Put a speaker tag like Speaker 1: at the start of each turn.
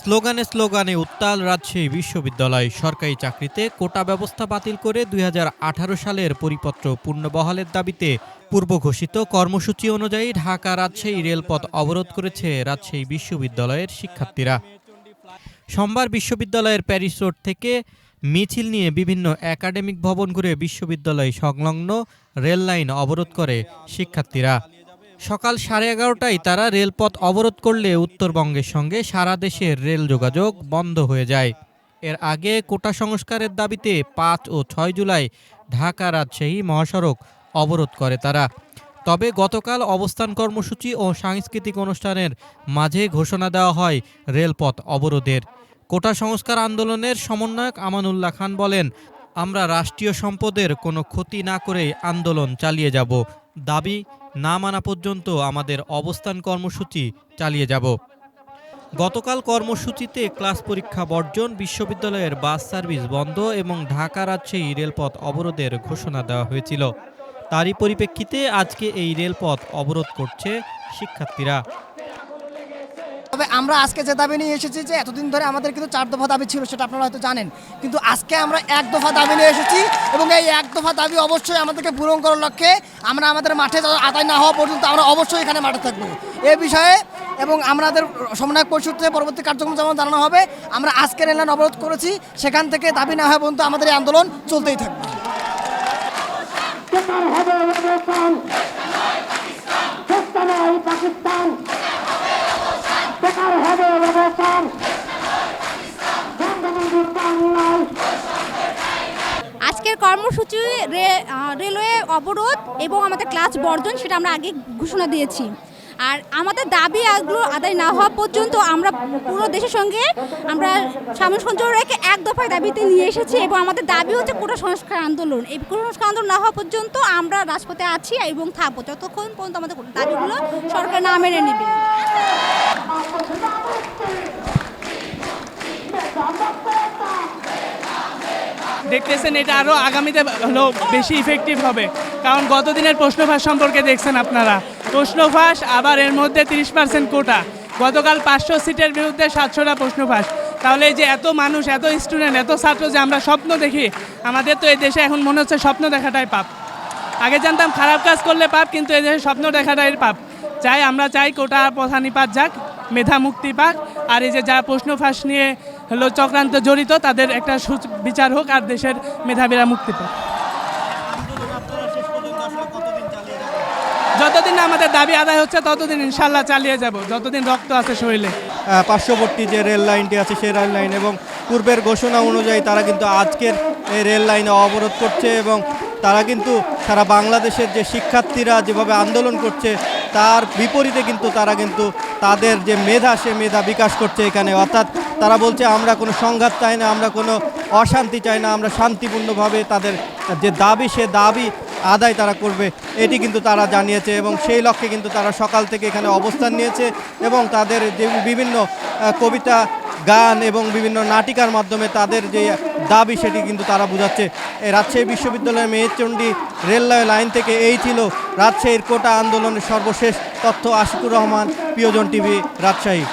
Speaker 1: স্লোগানে স্লোগানে উত্তাল রাজশাহী বিশ্ববিদ্যালয় সরকারি চাকরিতে কোটা ব্যবস্থা বাতিল করে দুই হাজার আঠারো সালের পরিপত্র পূর্ণবহালের দাবিতে পূর্ব ঘোষিত কর্মসূচি অনুযায়ী ঢাকা রাজশাহী রেলপথ অবরোধ করেছে রাজশাহী বিশ্ববিদ্যালয়ের শিক্ষার্থীরা। সোমবার বিশ্ববিদ্যালয়ের প্যারিস রোড থেকে মিছিল নিয়ে বিভিন্ন একাডেমিক ভবন ঘুরে বিশ্ববিদ্যালয় সংলগ্ন রেল লাইন অবরোধ করে শিক্ষার্থীরা। সকাল সাড়ে এগারোটায় তারা রেলপথ অবরোধ করলে উত্তরবঙ্গের সঙ্গে সারা দেশের রেল যোগাযোগ বন্ধ হয়ে যায়। এর আগে কোটা সংস্কারের দাবিতে পাঁচ ও ছয় জুলাই ঢাকা রাজশাহী মহাসড়ক অবরোধ করে তারা। তবে গতকাল অবস্থান কর্মসূচি ও সাংস্কৃতিক অনুষ্ঠানের মাঝে ঘোষণা দেওয়া হয় রেলপথ অবরোধের। কোটা সংস্কার আন্দোলনের সমন্বয়ক আমানুল্লাহ খান বলেন, আমরা রাষ্ট্রীয় সম্পদের কোনো ক্ষতি না করে আন্দোলন চালিয়ে যাব। দাবি না মানা পর্যন্ত আমাদের অবস্থান কর্মসূচি চালিয়ে যাব। গতকাল কর্মসূচিতে ক্লাস পরীক্ষা বর্জন, বিশ্ববিদ্যালয়ের বাস সার্ভিস বন্ধ এবং ঢাকা রাজশাহী রেলপথ অবরোধের ঘোষণা দেওয়া হয়েছিল। তারই পরিপ্রেক্ষিতে আজকে এই রেলপথ অবরোধ করছে শিক্ষার্থীরা।
Speaker 2: তবে আমরা আজকে যে দাবি নিয়ে এসেছি যে এতদিন ধরে আমাদের কিন্তু চার দফা দাবি ছিল, সেটা আপনারা হয়তো জানেন। কিন্তু আজকে আমরা এক দফা দাবি নিয়ে এসেছি এবং এই এক দফা দাবি অবশ্যই আমাদেরকে পূরণ করার লক্ষ্যে আমরা আমাদের মাঠে আদায় না হওয়া পর্যন্ত আমরা অবশ্যই এখানে মাঠে থাকব। এ বিষয়ে এবং আমাদের সমন্বয়ক পরিষদ থেকে পরবর্তী কার্যক্রম যেমন জানানো হবে, আমরা আজকে রেললাইন অবরোধ করেছি। সেখান থেকে দাবি না হওয়া পর্যন্ত আমাদের এই আন্দোলন চলতেই থাকবে।
Speaker 3: কর্মসূচি রেলওয়ে অবরোধ এবং আমাদের ক্লাস বর্জন সেটা আমরা আগে ঘোষণা দিয়েছি। আর আমাদের দাবি এগুলো আদায় না হওয়া পর্যন্ত আমরা পুরো দেশের সঙ্গে আমরা সামঞ্জস্য রেখে এক দফায় দাবিতে নিয়ে এসেছি এবং আমাদের দাবি হচ্ছে কোটা সংস্কার আন্দোলন। এই কোটা সংস্কার আন্দোলন না হওয়া পর্যন্ত আমরা রাজপথে আছি এবং থাকব। যতক্ষণ পর্যন্ত আমাদের দাবিগুলো সরকার না মেনে নেবে।
Speaker 4: দেখতেছেন, এটা আরও আগামীতে হলো বেশি ইফেক্টিভ হবে। কারণ গত দিনের প্রশ্নফাঁস সম্পর্কে দেখছেন আপনারা। প্রশ্নফাঁস আবার এর মধ্যে তিরিশ পার্সেন্ট কোটা। গতকাল পাঁচশো সিটের বিরুদ্ধে সাতশোটা প্রশ্নফাঁস তাহলে এই যে এত মানুষ, এত স্টুডেন্ট এত ছাত্র যে আমরা স্বপ্ন দেখি, আমাদের তো এই দেশে এখন মনে হচ্ছে স্বপ্ন দেখাটাই পাপ। আগে জানতাম খারাপ কাজ করলে পাপ, কিন্তু এই দেশে স্বপ্ন দেখাটাই পাপ। চাই আমরা চাই কোটা প্রথা নিপাত যাক, মেধা মুক্তি পাক, আর এই যে যা প্রশ্ন ফাঁস নিয়ে হলো চক্রান্ত জড়িত, তাদের একটা বিচার হোক আর দেশের মেধাবীরা মুক্তি পাক। যতদিন আমাদের দাবি আদায় হচ্ছে, ততদিন ইনশাল্লাহ চালিয়ে যাব। যতদিন রক্ত আছে শরীরে।
Speaker 5: পার্শ্ববর্তী যে রেল লাইনটি আছে, সেই রেল লাইন এবং পূর্বের ঘোষণা অনুযায়ী তারা কিন্তু আজকের এই রেল লাইনে অবরোধ করছে এবং তারা কিন্তু সারা বাংলাদেশের যে শিক্ষার্থীরা যেভাবে আন্দোলন করছে তার বিপরীতে কিন্তু তারা কিন্তু তাদের যে মেধা, সে মেধা বিকাশ করছে এখানে। অর্থাৎ তারা বলছে, আমরা কোনো সংঘাত চাই না, আমরা কোনো অশান্তি চাই না, আমরা শান্তিপূর্ণভাবে তাদের যে দাবি, সে দাবি আদায় তারা করবে। এটি কিন্তু তারা জানিয়েছে এবং সেই লক্ষ্যে কিন্তু তারা সকাল থেকে এখানে অবস্থান নিয়েছে এবং তাদের যে বিভিন্ন কবিতা গান এবং বিভিন্ন নাটিকার মাধ্যমে তাদের যে দাবি সেটি কিন্তু তারা বোঝাচ্ছে। রাজশাহী বিশ্ববিদ্যালয়ের মেহেরচণ্ডী রেলওয়ে লাইন থেকে এই ছিল রাজশাহীর কোটা আন্দোলনের সর্বশেষ তথ্য। আশিকুর রহমান, প্রিয়জন টিভি, রাজশাহী।